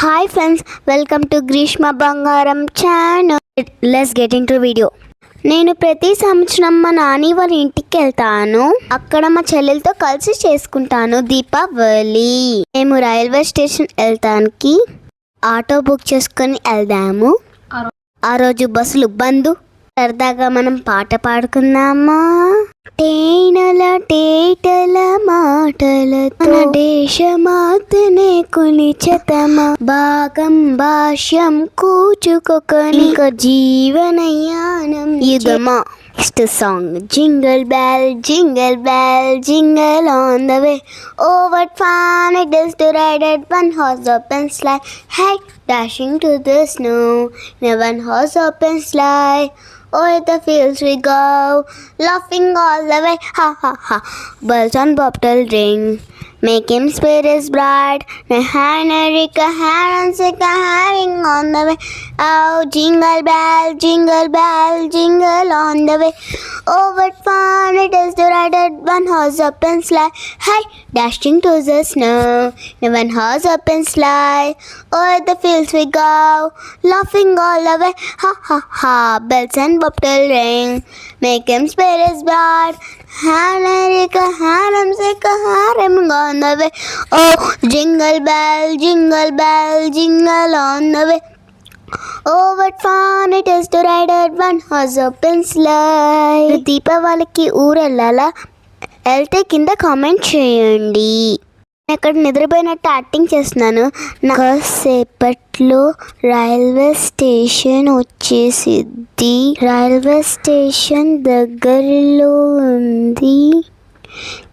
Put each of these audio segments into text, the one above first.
Hi friends welcome to Greeshma Bangaram channel let's get into video video నేను ప్రతి సంవత్సరం మా నాని వాళ్ళ ఇంటికి వెళ్తాను. అక్కడ మా చెల్లెలతో కలిసి చేసుకుంటాను దీపావళి. మేము రైల్వే స్టేషన్ వెళ్తానికి ఆటో బుక్ చేసుకొని వెళ్దాము. ఆ రోజు బస్సులు బందు. సరదాగా మనం పాట పాడుకుందామా? తేనెల తేటల మాటలతో మన దేశమాతనే కొనిచతమ భాగం భాష్యం కూచుకొకని జీవనయానం యుగమా next song jingle bell jingle bell jingle on the way o what fun it is to ride at one horse open sleigh hey dashing to the snow one horse open sleigh O'er the fields we go, laughing all the way, ha ha ha. Bells on bobtail ring, make him bright. The Henrika and sick hanging on the way. Oh, jingle bell, jingle bell, jingle on the way. Oh, what fun it is to ride at one horse open sleigh. Hey, dashing to the snow, in one horse open sleigh. O'er the fields we go, laughing all the way, ha ha ha. Bells and bobtail ring, make him spirits bright. Hanarika, haram, sika, haram, on the way. Oh, jingle bell, jingle bell, jingle on the way. Oh, what fun it is to ride at one horse open sleigh. దీపావళికి ఊరు వెళ్ళాలా వెళ్తే కింద comment చేయండి నేను అక్కడ నిద్రపోయినట్టు acting చేస్తున్నాను సేపట్లో రైల్వే స్టేషన్ వచ్చేసిద్ది రైల్వే స్టేషన్ దగ్గరలో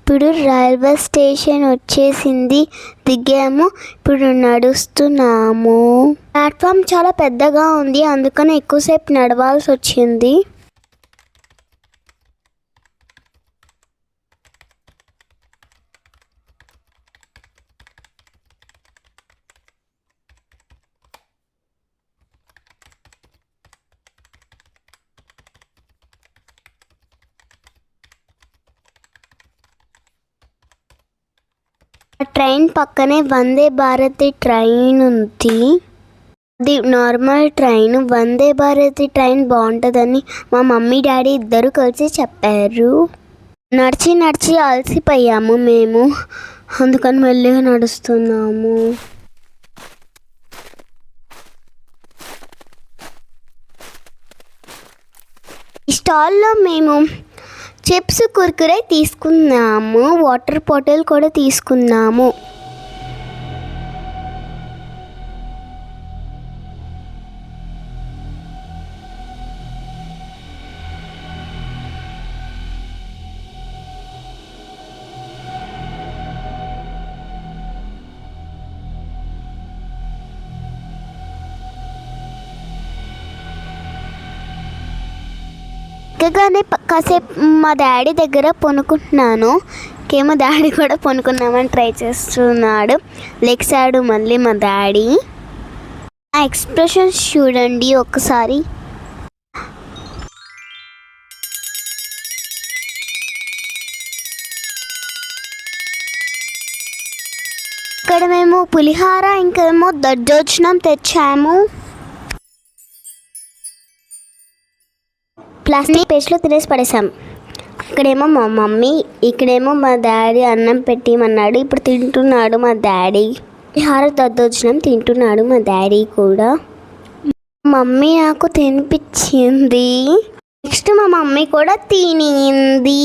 ఇప్పుడు రైల్వే స్టేషన్ వచ్చేసింది. దిగాము. ఇప్పుడు నడుస్తున్నాము. ప్లాట్ఫామ్ చాలా పెద్దగా ఉంది. అందుకని ఎక్కువసేపు నడవాల్సి వచ్చింది. ఆ ట్రైన్ పక్కనే వందే భారతి ట్రైన్ ఉంది. అది normal train. Vande Bharati train బాగుంటుందని మా మమ్మీ డాడీ ఇద్దరు కలిసి చెప్పారు. నడిచి నడిచి అలసిపోయాము మేము. అందుకని మెల్లిగా నడుస్తున్నాము. ఈ స్టాల్లో మేము చిప్స్ కుర్కురే తీసుకున్నాము. వాటర్ బాటిల్ కూడా తీసుకున్నాము. ఎక్కగానే కాసేపు మా డాడీ దగ్గర పొనుకుంటున్నాను. ఇంకేమో డాడీ కూడా పొనుకున్నామని ట్రై చేస్తున్నాడు. లెగ్సాడు మళ్ళీ మా డాడీ. ఆ ఎక్స్ప్రెషన్స్ చూడండి ఒకసారి. ఇక్కడ మేము పులిహార ఇంకేమో దద్దోజనం తెచ్చాము. ప్లాస్టిక్ పేస్ట్లో తినేసి పడేసాం ఇక్కడేమో మా మమ్మీ ఇక్కడేమో మా డాడీ అన్నం పెట్టిమన్నాడు. ఇప్పుడు తింటున్నాడు మా డాడీ. హార దద్దోజనం తింటున్నాడు మా డాడీ కూడా. మమ్మీ నాకు తినిపించింది. నెక్స్ట్ మా మమ్మీ కూడా తినింది.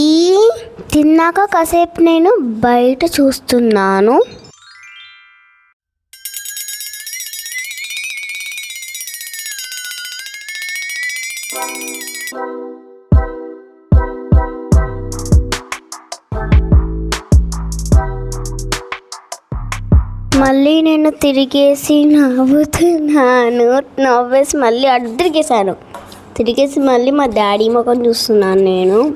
తిన్నాక కాసేపు నేను బయట చూస్తున్నాను. మళ్ళీ నేను తిరిగేసి నవ్వుతున్నాను. నవ్వేసి మళ్ళీ అడ్డు తిరిగేశాను. తిరిగేసి మళ్ళీ మా డాడీ ముఖం చూస్తున్నాను నేను.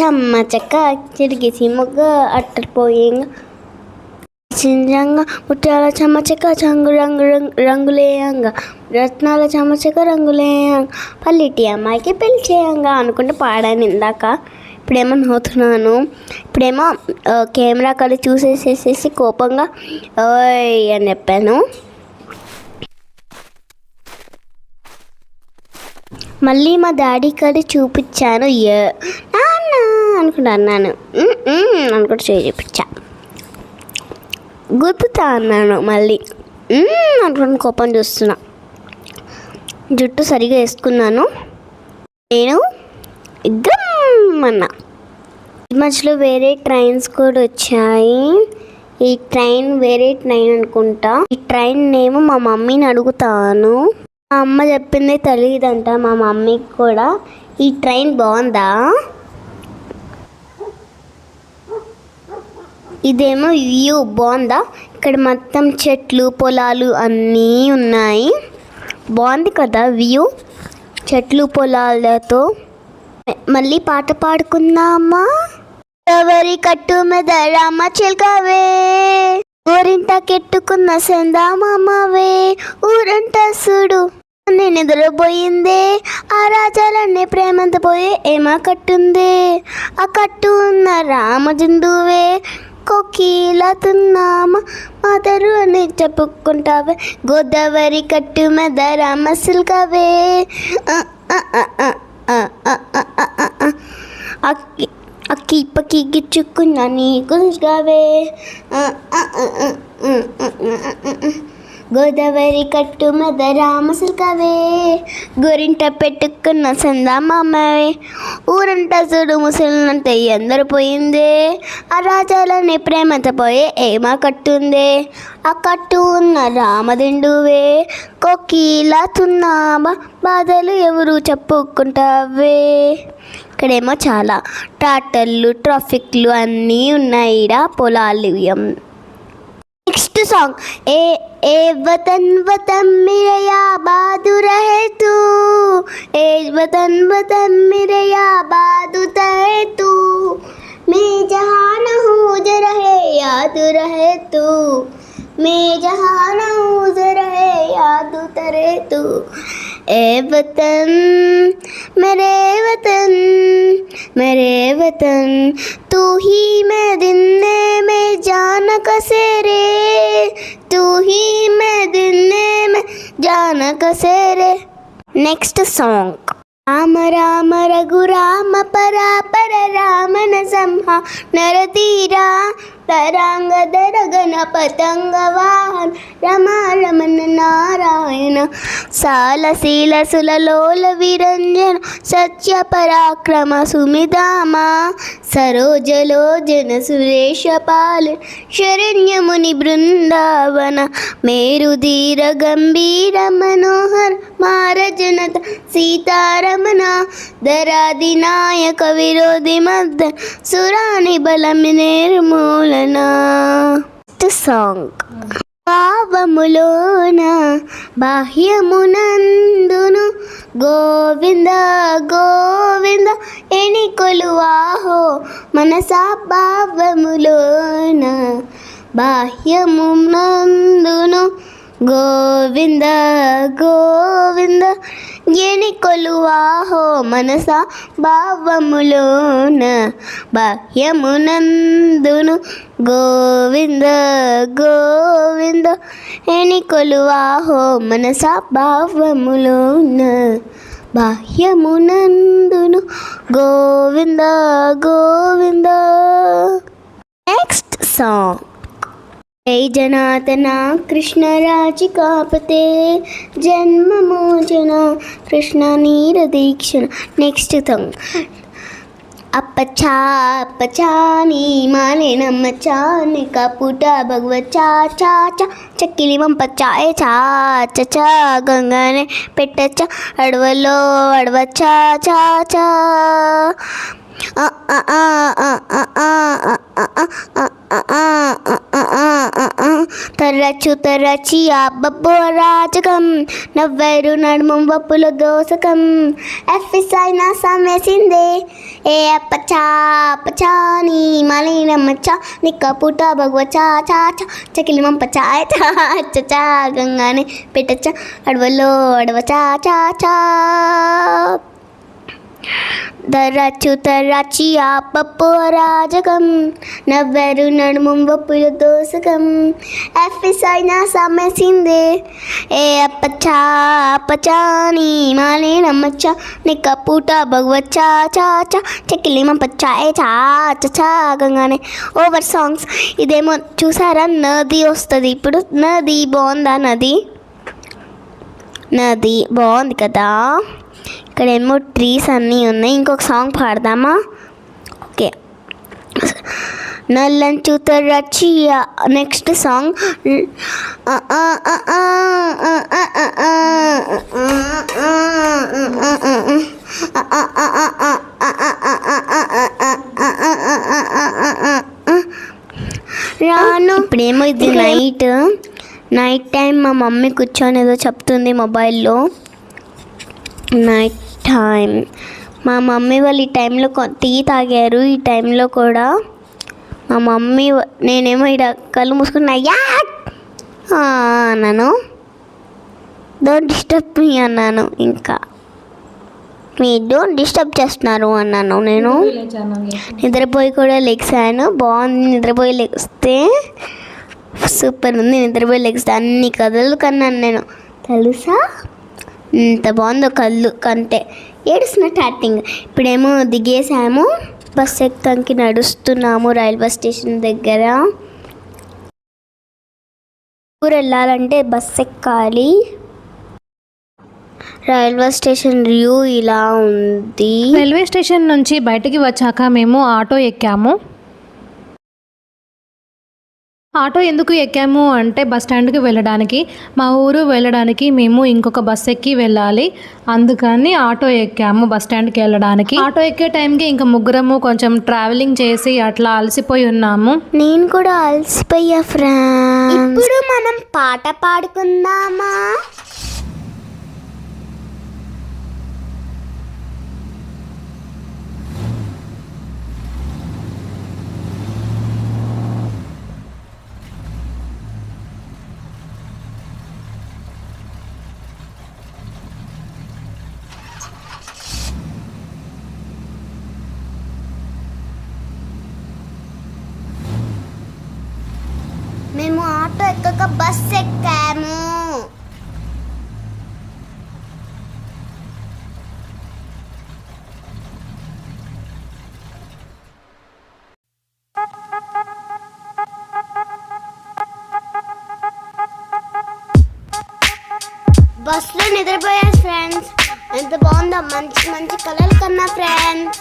చెమ్మ చెక్క తిరిగేసి మొగ్గ అట్టపోయింగా సింజంగా ముత్యాల చమచక చంగు రంగు రంగు రంగులేయంగా రత్నాల చమచక రంగులేయంగ పల్లిటి అమ్మాయికి పెళ్ళి చేయంగా అనుకుంటే పాడాను ఇందాక. ఇప్పుడేమో నవ్వుతున్నాను. ఇప్పుడేమో కెమెరా కళ్ళు చూసేసేసేసి కోపంగా ఓయ్ అని చెప్పాను. మళ్ళీ మా డాడీ కలి చూపించాను. ఏ అనుకుంటా అన్నాను. అనుకుంటూ చూపించాను చూపించా. గుర్తుతా అన్నాను మళ్ళీ. అనుకుని కోపం చూస్తున్నా. జుట్టు సరిగా వేసుకున్నాను. నేను గమ్మన్నా ఈ మధ్యలో వేరే ట్రైన్స్ కూడా వచ్చాయి. ఈ ట్రైన్ వేరే ట్రైన్ అనుకుంటా. ఈ ట్రైన్ నేమో మా మమ్మీని అడుగుతాను. మా అమ్మ చెప్పింది తెలియదంట మా మమ్మీకి కూడా. ఈ ట్రైన్ బాగుందా? ఇదేమో వ్యూ బాగుందా? ఇక్కడ మొత్తం చెట్లు పొలాలు అన్నీ ఉన్నాయి. బాగుంది కదా వ్యూ? చెట్లు పొలాలతో. మళ్ళీ పాట పాడుకుందామా? ఎవరి కట్టు మీద రామ చిల్కవే? ఊరింట కెట్టుకున్న సెందామామవే? ఊరంట సుడు నేను నిద్రపోయిందే? ఆ రాజాలన్నీ ప్రేమంత పోయి ఏమా కట్టుంది? ఆ కట్టు ఉన్న రామజందువే? కోకిలా తున్నామా మాతరు అని చెప్పుకుంటావే గోదావరి కట్టు మెద రామసిల్కవే అక్కి అక్కి పక్కి గిచ్చుకున్నా నీ కావే గోదావరి కట్టు మీద రామసిల్కవే. గోరింట పెట్టుకున్న సందామామవే. ఊరంట చూడు ముసలినంటే ఎందరు పోయిందే. ఆ రాజాలని ప్రేమతో పోయే ఏమా కట్టుందే. ఆ కట్టు ఉన్న రామదిండువే. కొకీలా తున్నామా బాధలు ఎవరు చెప్పుకుంటావే. ఇక్కడేమో చాలా ట్రాక్టర్లు ట్రాఫిక్లు అన్నీ ఉన్నాయి ఈడ పొలాలు नेक्स्ट सॉन्ग ए ए वतन वतन मेरे आबाद रहे तू। ए वतन वतन मेरे आबाद रहे तू। मैं जहाँ न हूँ रहे याद रहे तू। मैं जहाँ न हूँ रहे याद तरे तू। ए वतन, मेरे वतन मेरे वतन, तू ही मैं दिन में जान कसे रे तू ही मैं दिन में जान कसे रे नेक्स्ट सॉन्ग రామ రామ రఘురామ పరా పర రామన సంహ నరతీరా తరంగ దరగన పతంగ వాహన రమ రమణ నారాయణ సాలశీల సులలోల విరంజన సత్య పరాక్రమ సుమిదామ సరోజలోజన సురేష పాల శరణ్యముని బృందావన మేరుధీర గంభీర మనోహర్ మారజనత సీతారమణ దరాదినాయక విరోధి మధ్య సురాని బలం నిర్మూలన సాంగ్ భావములోన బాహ్యమునందును గోవింద గోవింద ఎని కొలువాహో మనసా భావములోన బాహ్యమునందును గోవింద గో ఎనికొలువాహో మనస భావములోన బాహ్యమునందును గోవింద గోవింద ఎనికొలువాహో మనస భావములోన బాహ్యమునందును గోవింద గోవింద. నెక్స్ట్ సాంగ్ జై జనాతన కృష్ణ రాజికాపతే జన్మ మోచన కృష్ణ నీర దీక్షణ నెక్స్ట్ సాంగ్ అప్పచ్చా అప్పచా నీ మాలేనమ్మచ్చా నీ కపుట భగవచ్చా చా చా చక్కిలి పంపచ్చా ఏ చా చా గంగానే పెట్టచ్చా అడవలో అడవచ్చా చా చా రచుత రచియాబ్బో అరాచకం నవ్వైరు నడుము వప్పుల దోసకం. ఎఫ్ఎస్ అయినా సమేసిందే ఏ అప్పచా అప్పచా నీ చా నీ కపుట భగవ చా చా చా చకిలి మంప చాయ చా గంగానే పెట్టచ్చా అడవలో అడవ చా చా చా. తరచు తరచి ఆపప్పు అరాజకం రాజకం నవ్వరు నడుము వప్పుల దోసకం. ఎఫ్ఎస్ అయినా సమ్మేసింది ఏ అప్పచ్చా అప్పచాని మాలే నమ్మచ్చా నిక్క పూట భగవచ్చా చా చా చెక్కిలి మంపచ్చా ఏ చా చా చా గంగానే. ఓవర్ సాంగ్స్ ఇదేమో చూసారా? నది వస్తుంది. ఇప్పుడు నది బాగుందా నది? నది బాగుంది కదా? ఇక్కడేమో ట్రీస్ అన్నీ ఉన్నాయి ఇంకొక సాంగ్ పాడదామా ఓకే నల్లని చూతరచి నెక్స్ట్ సాంగ్ రాను ఇప్పుడేమో ఇది నైట్ నైట్ టైం మా మమ్మీ కూర్చొని ఏదో చెప్తుంది మొబైల్లో నైట్ టైం మా మమ్మీ వాళ్ళు ఈ టైంలో కొ- టీ తాగారు. ఈ టైంలో కూడా మా మమ్మీ నేనేమో ఇక్కడ కళ్ళు మూసుకున్నా యా అన్నాను. డోంట్ డిస్టర్బ్ మీ అన్నాను ఇంకా. మీ డోంట్ డిస్టర్బ్ చేస్తున్నారు అన్నాను నేను. నిద్రపోయి కూడా లెగ్సాను. బాగుంది నిద్రపోయి లెగిస్తే సూపర్ ఉంది. నిద్రపోయి లెగిస్తే అన్ని కథలు కన్నాను నేను. తెలుసా? ఇంత బాగుందో కళ్ళు కంటే. ఏడుస్తున్నట్టు యాక్టింగ్ ఇప్పుడేమో దిగేసాము బస్ ఎక్కడానికి నడుస్తున్నాము రైల్వే స్టేషన్ దగ్గర. ఊరు వెళ్ళాలంటే బస్ ఎక్కాలి. రైల్వే స్టేషన్ వ్యూ ఇలా ఉంది. రైల్వే స్టేషన్ నుంచి బయటికి వచ్చాక మేము ఆటో ఎక్కాము. ఆటో ఎందుకు ఎక్కాము అంటే బస్ స్టాండ్కి వెళ్ళడానికి. మా ఊరు వెళ్ళడానికి మేము ఇంకొక బస్ ఎక్కి వెళ్ళాలి. అందుకని ఆటో ఎక్కాము బస్ స్టాండ్కి వెళ్ళడానికి. ఆటో ఎక్కే టైంకి ఇంకా ముగ్గురము కొంచెం ట్రావెలింగ్ చేసి అట్లా అలసిపోయి ఉన్నాము. నేను కూడా అలసిపోయా ఫ్రెండ్ ఇప్పుడు మనం పాట పాడుకుందామా మేము ఆటో ఎక్కక బస్ ఎక్కాము బస్సులో నిద్రపోయాను ఫ్రెండ్స్ ఎంత బాగుందో మంచి మంచి కలర్ కన్నా ఫ్రెండ్స్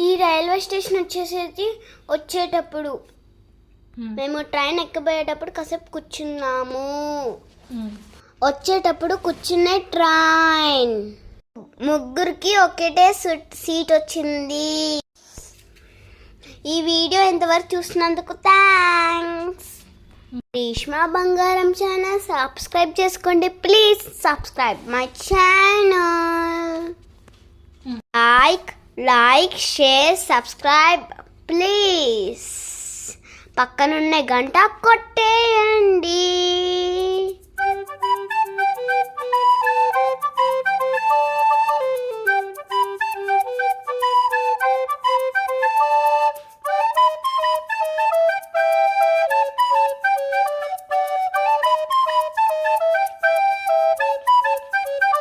ఈ రైల్వే స్టేషన్ వచ్చేసేది వచ్చేటప్పుడు. మేము ట్రైన్ ఎక్కబోయేటప్పుడు కాసేపు కూర్చున్నాము. వచ్చేటప్పుడు కూర్చునే ట్రైన్. ముగ్గురికి ఒకటే సుట్- సీట్ వచ్చింది. ఈ వీడియో ఎంతవరకు చూసినందుకు thanks. Reshma Bangaram channel subscribe చేసుకోండి. Please subscribe my channel. Like share subscribe please. పక్కనున్న గంట కొట్టేయండి.